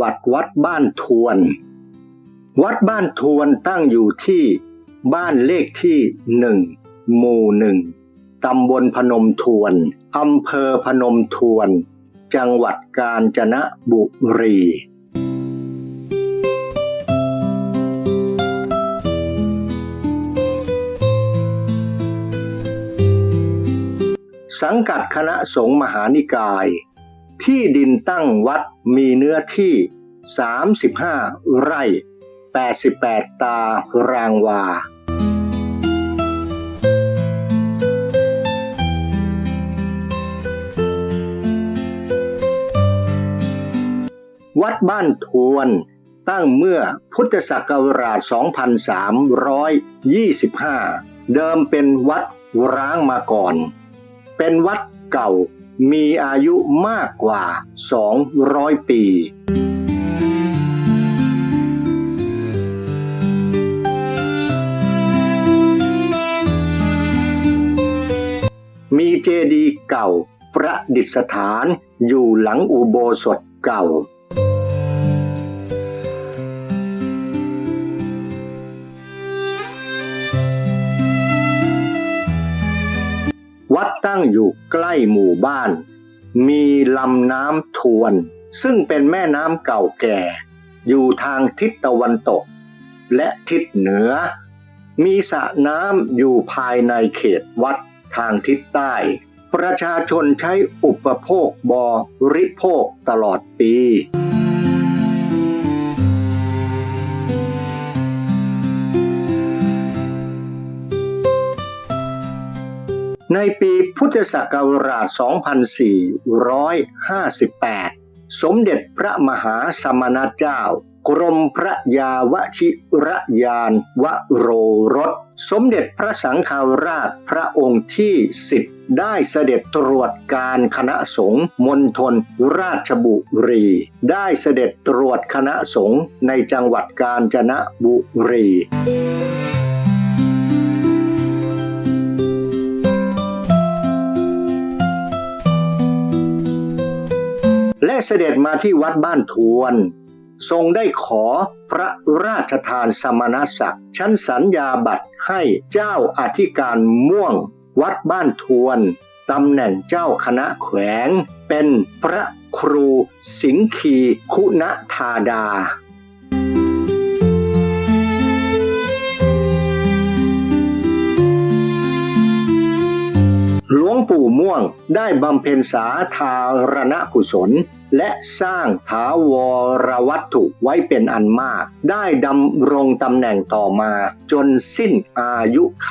วัติวัดบ้านทวน วัดบ้านทวนตั้งอยู่ที่บ้านเลขที่หนึ่งหมู่หนึ่งตำบลพนมทวน อำเภอพนมทวน จังหวัดกาญจนบุรี สังกัดคณะสงฆ์มหานิกาย ที่ดินตั้งวัดมีเนื้อที่ 35 ไร่ 88 ตารางวา วัดบ้านทวนตั้งเมื่อพุทธศักราช 2325 เดิมเป็นวัดร้างมาก่อน เป็นวัดเก่า มีอายุมากกว่า 200 ปี มีเจดีย์เก่าประดิษฐานอยู่หลังอุโบสถเก่า วัดตั้งอยู่ใกล้หมู่บ้าน มีลำน้ำทวน ซึ่งเป็นแม่น้ำเก่าแก่ อยู่ทางทิศตะวันตก และทิศเหนือ มีสระน้ำอยู่ภายในเขตวัดทางทิศใต้ ประชาชนใช้อุปโภคบริโภคตลอดปี ในปีพุทธศักราช 2458 สมเด็จพระมหาสมณเจ้า กรมพระยาวชิระยานวโรรส สมเด็จพระสังฆราชพระองค์ที่สิบได้เสด็จตรวจการคณะสงฆ์มณฑลราชบุรี ได้เสด็จตรวจคณะสงฆ์ในจังหวัดกาญจนบุรี และเสด็จมาที่วัดบ้านทวน ทรงได้ขอพระราชทานสมณศักดิ์ชั้นสัญญาบัตรให้เจ้าอธิการม่วง วัดบ้านทวนตำแหน่งเจ้าคณะแขวง เป็นพระครูสิงคีคุณธาดาหลวงปู่ม่วงได้บำเพ็ญสาธารณกุศล และสร้างถาวรวัตถุไว้เป็นอันมาก ได้ดำรงตำแหน่งต่อมา จนสิ้นอายุไข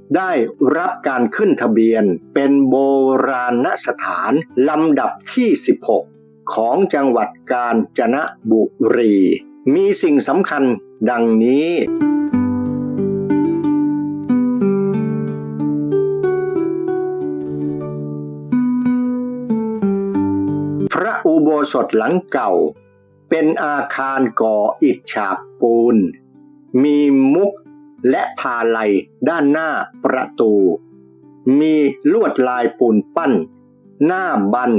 ได้รับการขึ้นทะเบียน เป็นโบราณสถานลำดับที่ 16 ของจังหวัดกาญจนบุรี มีสิ่งสำคัญดังนี้พระอุโบสถหลังเก่า เป็นอาคารก่ออิฐฉาบปูน มีมุก และพาลัยด้านหน้าประตู มีลวดลายปูนปั้น หน้าบัน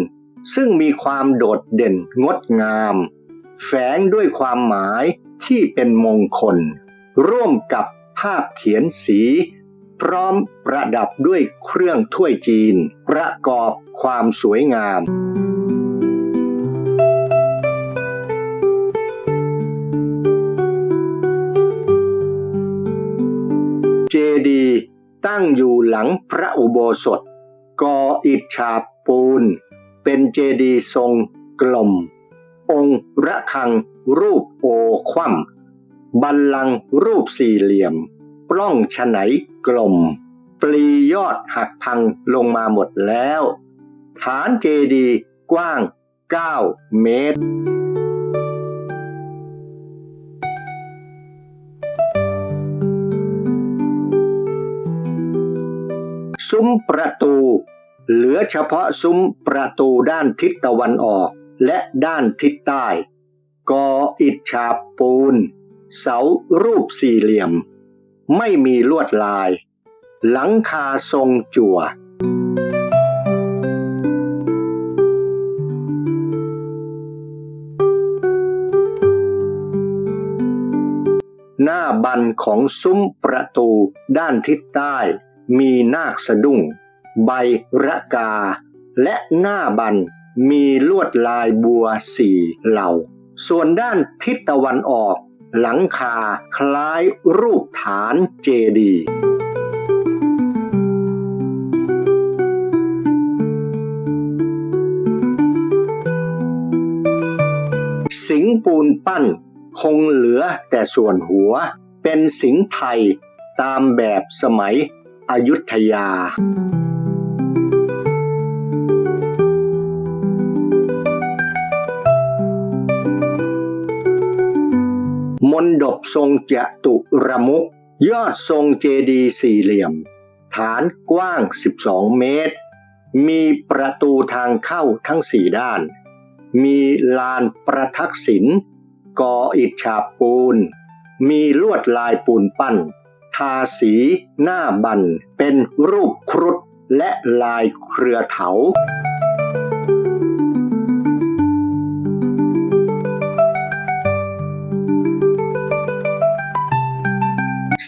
ซึ่งมีความโดดเด่นงดงาม แฝงด้วยความหมายที่เป็นมงคล ร่วมกับภาพเขียนสี พร้อมประดับด้วยเครื่องถ้วยจีน ประกอบความสวยงาม ตั้งอยู่หลังพระอุโบสถก่ออิฐฉาบปูน เป็นเจดีย์ทรงกลม องค์ระฆังรูปโอคว่ำบัลลังก์รูปสี่เหลี่ยม ปล้องฉไนกลม ปลียอดหักพังลงมาหมดแล้ว ฐานเจดีย์กว้าง 9 เมตร ซุ้มประตู เหลือเฉพาะซุ้มประตูด้านทิศตะวันออกและด้านทิศใต้ก่ออิฐฉาบปูน เสารูปสี่เหลี่ยม ไม่มีลวดลาย หลังคาทรงจั่ว หน้าบันของซุ้มประตูด้านทิศใต้ มีนาคสะดุ้ง ใบระกา และหน้าบัน มีลวดลายบัวสี่เหล่า ส่วนด้านทิศตะวันออก หลังคาคล้ายรูปฐานเจดีย์สิงปูนปั้น คงเหลือแต่ส่วนหัว เป็นสิงไทยตามแบบสมัย อยุธยามนดบทรงจตุรมุก ยอดทรงเจดีสี่เหลี่ยม ฐานกว้าง 12 เมตร มีประตูทางเข้าทั้งสี่ด้าน มีลานประทักษิณก่ออิฐฉาบปูน มีลวดลายปูนปั้น ทาสีหน้าบัน เป็นรูปครุฑและลายเครือเถา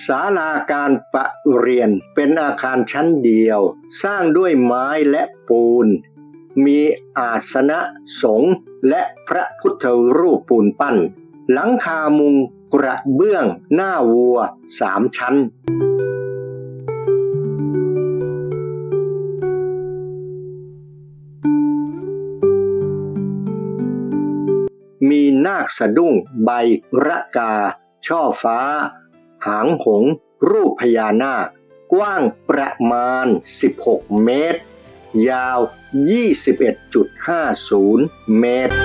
ศาลาการประเรียนเป็นอาคารชั้นเดียว สร้างด้วยไม้และปูน มีอาสนะสงฆ์และพระพุทธรูปปูนปั้น หลังคามุงกระเบื้องหน้าวัวสามชั้น มีนาคสะดุ้งใบระกา ช่อฟ้า หางหง รูปพญานาค กว้างประมาณ 16 เมตร ยาว 21.50 เมตร